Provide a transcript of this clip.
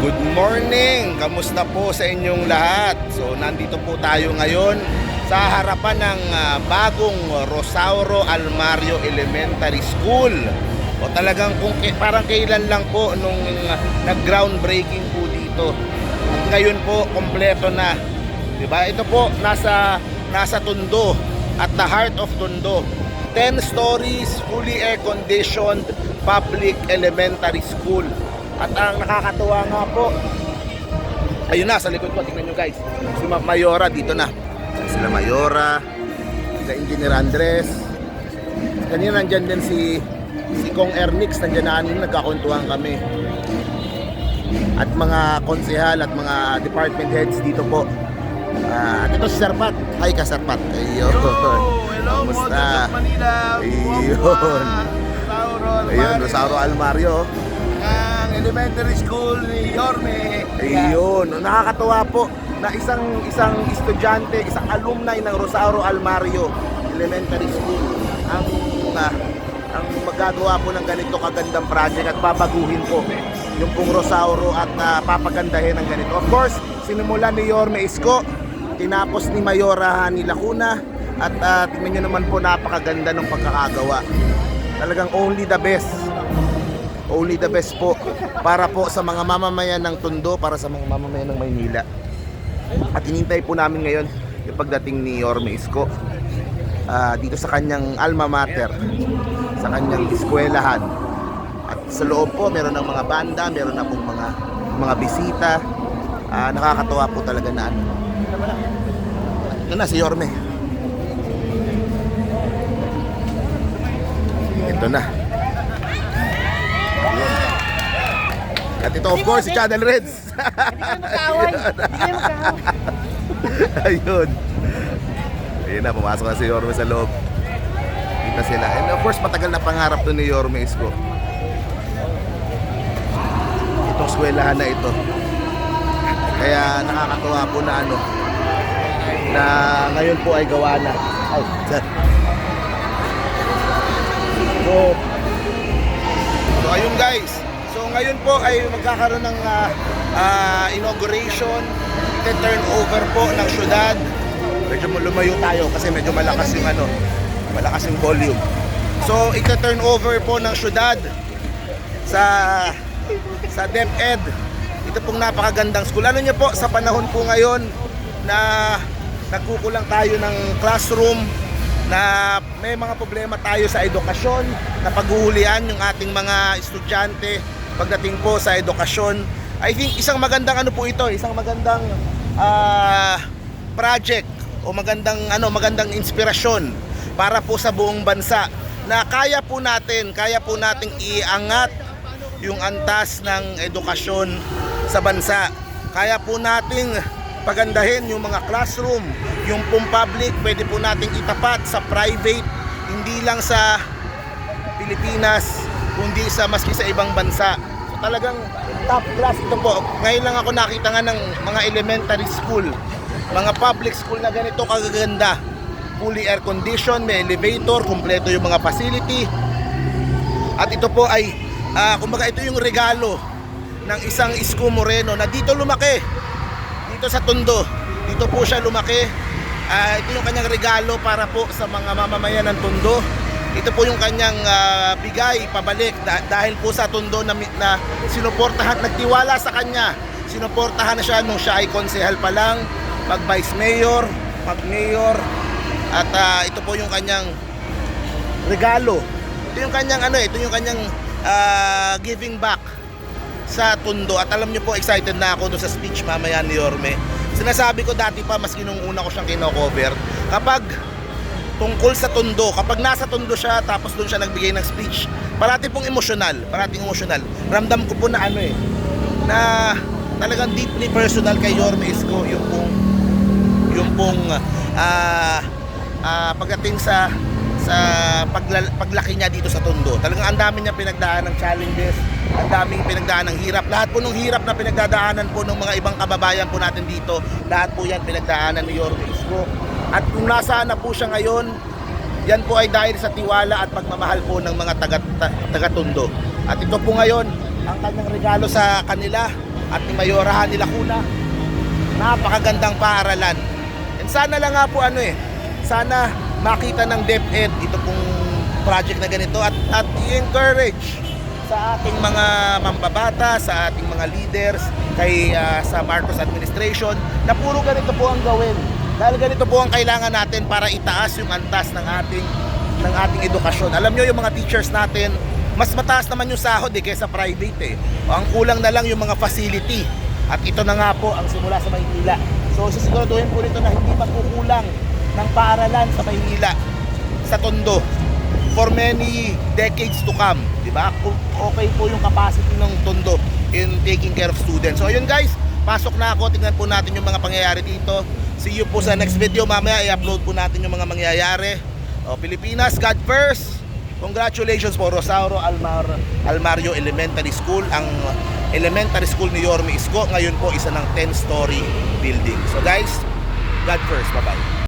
Good morning! Kamusta po sa inyong lahat? So nandito po tayo ngayon sa harapan ng ah, bagong Rosauro Almario Elementary School. O talagang kung parang kailan lang po nung ah, nag-groundbreaking po dito. At ngayon po kompleto na. 'Di ba? Ito po nasa nasa Tondo at the heart of Tondo. 10 stories, fully air-conditioned public elementary school. At ang nakakatuwa nga po, ayun na, sa likod ko, tingnan nyo guys. Si Ma- Mayora dito na. Sila Mayora, sila Engineer Andres. Kanina nandyan din si si Kong Ernix, nandyan na kanina, nagkakuntuhan kami. At mga konsehal at mga department heads dito po. Ah, at ito si Sarpat. Hi ka Sarpat. Ayun. Hello, Kamusta? Manila. Ayun. Ayun, Rosauro Almario. Ang elementary school ni Yorme. Ayun, nakakatuwa po na isang isang estudyante, isang alumni ng Rosauro Almario Elementary School ang ah, ang magagawa po ng ganito kagandang project at babaguhin po yung pong Rosauro at ah, papagandahin ng ganito. Of course, sinimulan ni Yorme Isko, tinapos ni Mayora ni Lacuna at uh, tingnan nyo naman po napakaganda ng pagkakagawa. Talagang only the best only the best po para po sa mga mamamayan ng Tondo, para sa mga mamamayan ng Maynila. At hinintay po namin ngayon yung pagdating ni Yorme Isko ah, dito sa kanyang alma mater, sa kanyang eskwelahan. At sa loob po, meron ng mga banda, meron na pong mga mga bisita. Ah, nakakatawa po talaga na ano. Ito na si Yorme. Ito na. At ito of course si Channel Reds. Magkaway. Hindi kayo magkaway. Ayun. Ayun na, pumasok na si Yorme sa loob. Kita sila. And of course, matagal na pangarap to ni Yorme Isko. Itong eskwelahan na ito. Kaya nakakatuwa po na ano, na ngayon po ay gawa na. Ay. So, so ayun guys. Ngayon po ay magkakaroon ng ah, ah, inauguration, turn over po ng syudad. Medyo lumayo tayo kasi medyo malakas yung ano, malakas yung volume. So ite-turn over po ng syudad sa sa DepEd. Ito pong napakagandang school. Ano niyo po sa panahon po ngayon na nagkukulang tayo ng classroom na may mga problema tayo sa edukasyon, na paghuhulian yung ating mga estudyante pagdating po sa edukasyon. I think isang magandang ano po ito, isang magandang ah, project o magandang ano, magandang inspirasyon para po sa buong bansa na kaya po natin, kaya po nating iangat yung antas ng edukasyon sa bansa. Kaya po nating pagandahin yung mga classroom, yung pong public, pwede po nating itapat sa private, hindi lang sa Pilipinas, kundi sa maski sa ibang bansa. Talagang top class ito po. Ngayon lang ako nakita nga ng mga elementary school, mga public school na ganito kagaganda. Fully air conditioned, may elevator, kumpleto yung mga facility. At ito po ay, ah, kumbaga ito yung regalo ng isang Isko Moreno na dito lumaki. Dito sa Tondo. Dito po siya lumaki. Ah, ito yung kanyang regalo para po sa mga mamamayan ng Tondo. Ito po yung kanyang ah, bigay pabalik da- dahil po sa Tondo na, na sinuportahan, nagtiwala sa kanya. Sinuportahan na siya nung siya ay konsehal pa lang, mag vice mayor, mag mayor. At ah, ito po yung kanyang regalo. Ito yung kanyang ano, ito yung kanyang ah, giving back sa Tondo at alam niyo po excited na ako doon sa speech mamaya ni Yorme. Sinasabi ko dati pa maski nung una ko siyang kino-cover, kapag tungkol sa Tondo, kapag nasa Tondo siya tapos doon siya nagbigay ng speech, parati pong emosyonal, parating emosyonal. Ramdam ko po na ano eh, na talagang deeply personal kay Yorme Isko yung pong yung pong ah ah, pagdating sa sa pagla- paglaki niya dito sa Tondo. Talagang ang dami niya pinagdaan ng challenges, ang daming pinagdaan ng hirap. Lahat po ng hirap na pinagdadaanan po ng mga ibang kababayan po natin dito, lahat po yan pinagdaanan ni Yorme Isko. At kung nasaan na po siya ngayon, yan po ay dahil sa tiwala at pagmamahal po ng mga taga, ta- taga Tondo. At ito po ngayon, ang kanyang regalo sa kanila at ni Mayora Hani Lacuna. Napakagandang paaralan. And sana lang nga po ano eh, sana makita ng DepEd ito pong project na ganito at, at i-encourage sa ating mga mambabata, sa ating mga leaders, kay ah, sa Marcos administration na puro ganito po ang gawin. Dahil ganito po ang kailangan natin para itaas yung antas ng ating ng ating edukasyon. Alam nyo yung mga teachers natin, mas mataas naman yung sahod eh kaysa private eh. O, ang kulang na lang yung mga facility. At ito na nga po ang simula sa Maynila. So sisiguraduhin po nito na hindi magkukulang ng paaralan sa Maynila sa Tondo for many decades to come, di ba? Kung Okay po yung capacity ng Tondo in taking care of students. So ayun guys, pasok na ako, tingnan po natin yung mga pangyayari dito. See you po sa next video mamaya, i-upload po natin yung mga mangyayari. O, Pilipinas, God first. Congratulations po Rosauro Almar Almario Elementary School. Ang elementary school ni Yorme Isko ngayon po isa ng 10-story building. So guys, God first. Bye-bye.